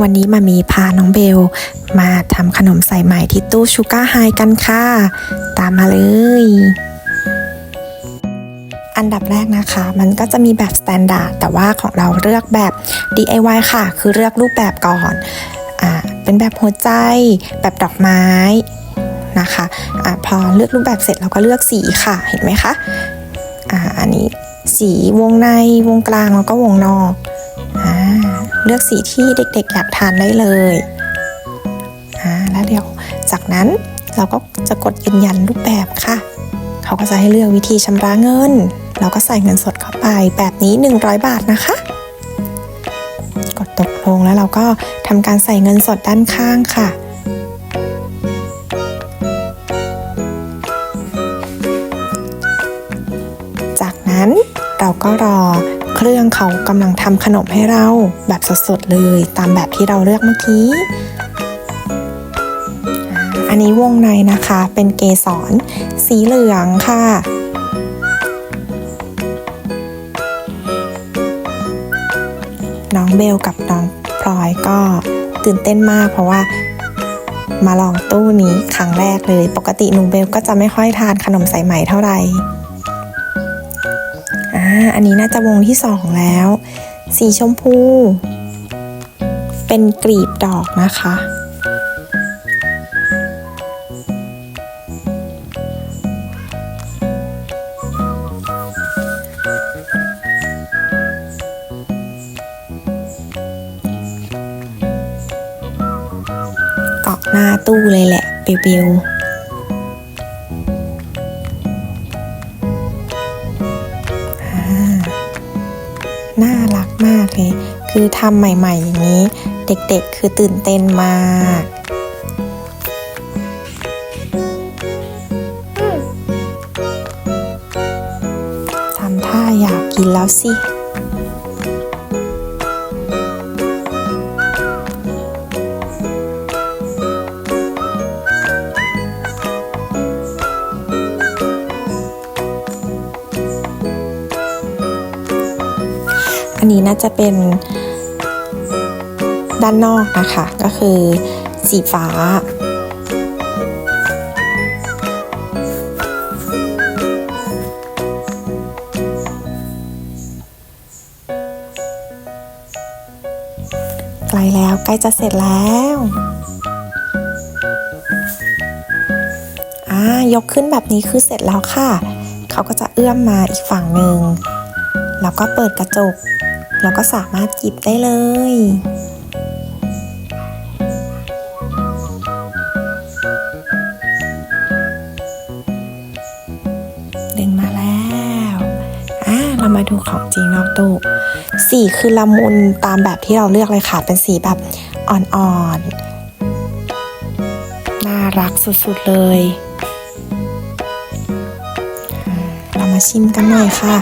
วันนี้มามีพาน้องเบล มาทำขนมใส่ใหม่ที่ตู้ชูการ์ไฮกันค่ะ ตามมาเลย อันดับแรกนะคะ มันก็จะมีแบบสแตนดาร์ดแต่ว่าของเราเลือกแบบ DIY ค่ะ คือเลือกรูปแบบก่อนอ่าเป็นแบบหัวใจ แบบดอกไม้นะคะอะพอเลือกรูปแบบเสร็จเราก็เลือกสีค่ะ เห็นไหมคะอ่าอันนี้สีวงในวงกลางแล้วก็วงนอก เลือกสีที่เด็กๆ อยากทานได้เลยอาแล้วเดี๋ยวจากนั้นเราก็จะกดยืนยันรูปแบบค่ะ เขาก็จะให้เลือกวิธีชำระเงิน เราก็ใส่เงินสดเข้าไปแบบนี้ 100 บาทนะคะ กดตกลงแล้วเราก็ทำการใส่เงินสดด้านข้างค่ะจากนั้นเราก็รอ รื่องเขากำลังทำขนมให้เราแบบสดๆเลยตามแบบที่เราเลือกเมื่อกี้ อันนี้วงในนะคะเป็นเกสรสีเหลืองค่ะน้องเบลกับน้องพลอยก็ตื่นเต้นมากเพราะว่ามาลองตู้นี้ครั้งแรกเลย ปกติหนุ่งเบลก็จะไม่ค่อยทานขนมสายไหมเท่าไหร่ อันนี้น่าจะวงที่สองแล้ว สีชมพู เป็นกลีบดอกนะคะ เกาะหน้าตู้เลยแหละเบลๆ มากเลย คือทำใหม่ๆอย่างนี้ เด็กๆคือตื่นเต้นมากทำท่าอยากกินแล้วสิ อันนี้น่าจะเป็นด้านนอกนะคะ ก็คือสีฟ้า ใกล้แล้วใกล้จะเสร็จแล้วอ่ายกขึ้นแบบนี้คือเสร็จแล้วค่ะ เขาก็จะเอื้อมมาอีกฝั่งหนึ่ง แล้วก็เปิดกระจก แล้วก็สามารถหยิบได้เลย ดึงมาแล้วอ่าเรามาดูของจริงนอกตู้สีคือละมุนตามแบบที่เราเลือกเลยค่ะ เป็นสีแบบอ่อนๆ น่ารักสุดๆเลยเรามาชิมกันหน่อยค่ะ